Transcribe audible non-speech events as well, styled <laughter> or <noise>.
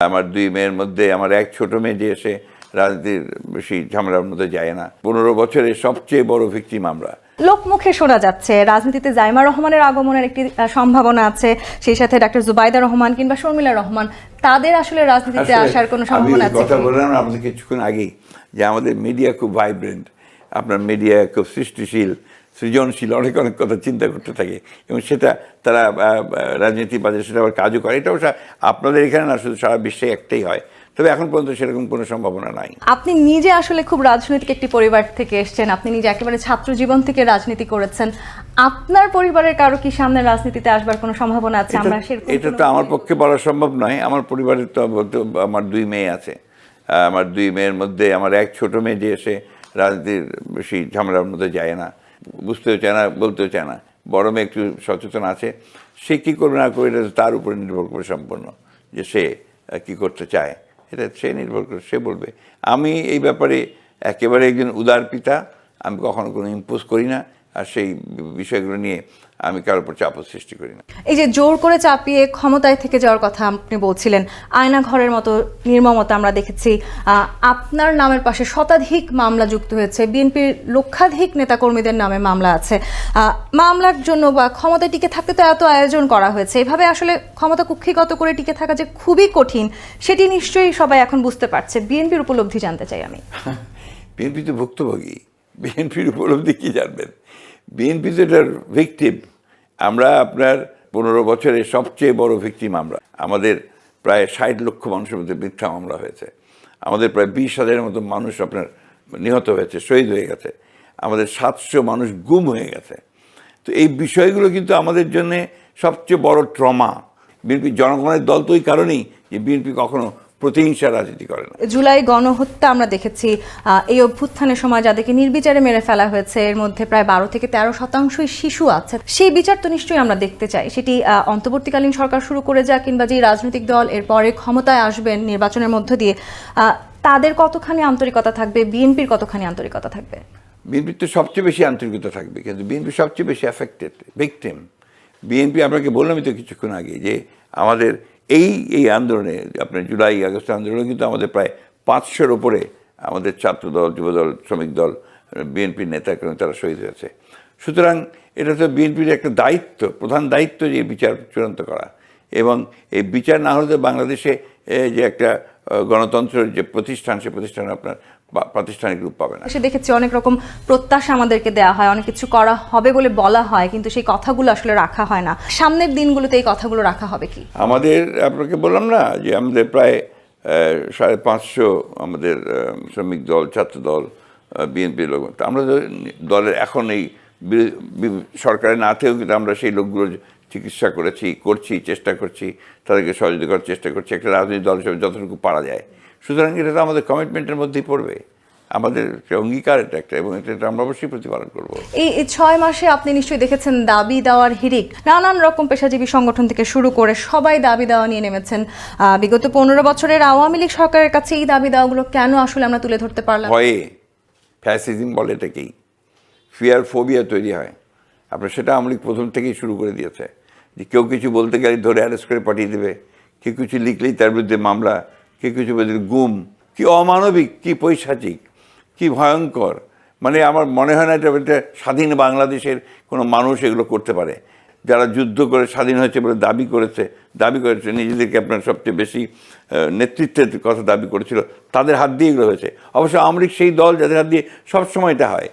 আমার দুই মেয়ের মধ্যে আমার এক ছোট মেয়ে যে এসে রাজনীতির বেশি ঝামেলার মধ্যে যায় না। পনেরো বছরের সবচেয়ে বড় ভিকটিম আমরা। লোকমুখে শোনা যাচ্ছে রাজনীতিতে জাইমা রহমানের আগমনের একটি সম্ভাবনা আছে সেই সাথে ডাক্তার জুবাইদা রহমান কিংবা শর্মিলা রহমান তাদের আসলে রাজনীতিতে আসার কোনো সম্ভাবনা আছে কথা বললাম না আপনাদের কিছুক্ষণ আগেই যে আমাদের মিডিয়া খুব ভাইব্রেন্ট আপনার মিডিয়া খুব সৃষ্টিশীল সৃজনশীল অনেক অনেক কথা চিন্তা করতে থাকে এবং সেটা তারা রাজনীতি বাজারে সেটা আবার কাজও করে। এটা অবশ্য আপনাদের এখানে না শুধু সারা বিশ্বে একটাই হয়। তবে এখন পর্যন্ত সেরকম কোনো সম্ভাবনা নাই। আপনি নিজে আসলে খুব রাজনৈতিক একটি পরিবার থেকে এসেছেন আপনি নিজে একেবারে ছাত্র জীবন থেকে রাজনীতি করেছেন। আপনার পরিবারের কারও কি সামনে রাজনীতিতে আসবার কোনো সম্ভাবনা আছে? আমরা এটা- সেরকম এটা তো আমার পক্ষে বলা সম্ভব নয়। আমার পরিবারের তো আমার দুই মেয়ে আছে। আমার দুই মেয়ের মধ্যে আমার এক ছোট মেয়ে যে এসে রাজনীতির বেশি ঝামেলার মধ্যে যায় না। বুঝতেও চায় না, বলতেও চায় না। বড় মেয়ে একটু সচেতন আছে। সে কী করবে, না করবে, এটা তার উপরে নির্ভর করে সম্পূর্ণ। যে সে কি করতে চায়, এটা সে নির্ভর করে, সে বলবে। আমি এই ব্যাপারে একেবারে একজন উদার পিতা, আমি কখনো কোনো ইম্পোজ করি না। আর সেই বিষয়গুলো নিয়ে আমি কারোর উপর চাপও সৃষ্টি করি না। এই যে জোর করে চাপিয়ে ক্ষমতায় থেকে যাওয়ার কথা আপনি বলছিলেন আয়না ঘরের মতো নির্মমতা আমরা দেখেছি। আপনার নামের পাশে শতাধিক মামলা যুক্ত হয়েছে বিএনপির লক্ষাধিক নেতাকর্মীদের নামে মামলা আছে। মামলার জন্য বা ক্ষমতায় টিকে থাকতে তো এত আয়োজন করা হয়েছে। এভাবে আসলে ক্ষমতা কুক্ষিগত করে টিকে থাকা যে খুবই কঠিন সেটি নিশ্চয়ই সবাই এখন বুঝতে পারছে। বিএনপির উপলব্ধি জানতে চাই আমি। <laughs> বিএনপি তো ভুক্তভোগী। বিএনপির উপলব্ধি কি জানবেন? বিএনপি তো এটার ভিকটিম আমরা আপনার পনেরো বছরের সবচেয়ে বড় ভিকটিম আমরা। আমাদের প্রায় ষাট লক্ষ মানুষের মধ্যে মিথ্যা মামলা হয়েছে। আমাদের প্রায় বিশ হাজারের মতো মানুষ আপনার নিহত হয়েছে, শহীদ হয়ে গেছে। আমাদের সাতশো মানুষ গুম হয়ে গেছে। তো এই বিষয়গুলো কিন্তু আমাদের জন্য সবচেয়ে বড় ট্রমা। বিএনপি জনগণের দল তো ওই কারণেই যে বিএনপি কখনো প্রতিহিংসা রাজনীতি করে না। জুলাই গণহত্যা আমরা দেখেছি এই অভ্যুত্থানের সময় যাদেরকে নির্বিচারে মেরে ফেলা হয়েছে এর মধ্যে প্রায় বারো থেকে তেরো শতাংশই শিশু আছে। সেই বিচার তো নিশ্চয়ই আমরা দেখতে চাই। সেটি অন্তর্বর্তীকালীন সরকার শুরু করে যাক কিংবা যে রাজনৈতিক দল এরপরে ক্ষমতায় আসবেন নির্বাচনের মধ্য দিয়ে তাদের কতখানি আন্তরিকতা থাকবে? বিএনপির কতখানি আন্তরিকতা থাকবে? বিএনপির তো সবচেয়ে বেশি আন্তরিকতা থাকবে কিন্তু বিএনপি সবচেয়ে বেশি অ্যাফেক্টেড ভিকটিম বিএনপি আপনাকে বললামই তো কিছুক্ষণ আগে যে আমাদের এই এই আন্দোলনে, আপনার জুলাই, আগস্ট আন্দোলনে কিন্তু আমাদের প্রায় পাঁচশোর ওপরে আমাদের ছাত্রদল, যুবদল, শ্রমিক দল, বিএনপির নেতা কেন তারা শহীদ হয়েছে। সুতরাং এটা তো বিএনপির একটা দায়িত্ব, প্রধান দায়িত্ব যে বিচার চূড়ান্ত করা। এবং এই বিচার না হলে তো বাংলাদেশে যে একটা গণতন্ত্রের যে প্রতিষ্ঠান সে প্রতিষ্ঠান আপনার প্রাতিষ্ঠানিক রূপ পাবে না। সে দেখেছি অনেক রকম প্রত্যাশা আমাদেরকে দেওয়া হয় অনেক কিছু করা হবে বলে বলা হয় কিন্তু সেই কথাগুলো আসলে রাখা হয় না। সামনের দিনগুলোতে এই কথাগুলো রাখা হবে কি? আমাদের আপনাকে বললাম না যে আমাদের প্রায় সাড়ে পাঁচশো আমাদের শ্রমিক দল ছাত্র দল বিএনপির লোক আমরা দলের এখন এই বি- না থেকেও কিন্তু আমরা সেই লোকগুলোর চিকিৎসা করেছি করছি চেষ্টা করছি তাদেরকে সহযোগিতা করার চেষ্টা করছি একটা রাজনৈতিক দল হিসেবে যতটুকু পারা যায়। সুতরাং এটা তো আমাদের কমিটমেন্টের মধ্যেই পড়বে। আমাদের অঙ্গীকার এটা একটা এবং এটা আমরা অবশ্যই প্রতিপালন করব। এই ছয় মাসে আপনি নিশ্চয়ই দেখেছেন দাবি দেওয়ার হিরিক নানান রকম পেশাজীবী সংগঠন থেকে শুরু করে সবাই দাবি দেওয়া নিয়ে নেমেছেন। বিগত পনেরো বছরের আওয়ামী লীগ সরকারের কাছে এই দাবি দেওয়াগুলো কেন আসলে আমরা তুলে ধরতে পারলাম? ভয়ে ফ্যাসিজম বলে এটাকেই। ফিয়ার ফোবিয়া তৈরি হয়। আপনার সেটা আওয়ামী লীগ প্রথম থেকেই শুরু করে দিয়েছে। যে কেউ কিছু বলতে গেলে ধরে অ্যারেস্ট করে পাঠিয়ে দেবে। কেউ কিছু লিখলেই তার বিরুদ্ধে মামলা। কেউ কিছু বলতে গুম। কি অমানবিক, কি পৈশাচিক, কি ভয়ঙ্কর। মানে আমার মনে হয় না এটা একটা স্বাধীন বাংলাদেশের কোনো মানুষ এগুলো করতে পারে। যারা যুদ্ধ করে স্বাধীন হয়েছে বলে দাবি করেছে দাবি করেছে, নিজেদেরকে আপনার সবচেয়ে বেশি নেতৃত্বের কথা দাবি করেছিল, তাদের হাত দিয়ে এগুলো হয়েছে। অবশ্য আমরিক সেই দল, যাদের হাত দিয়ে সবসময় এটা হয়।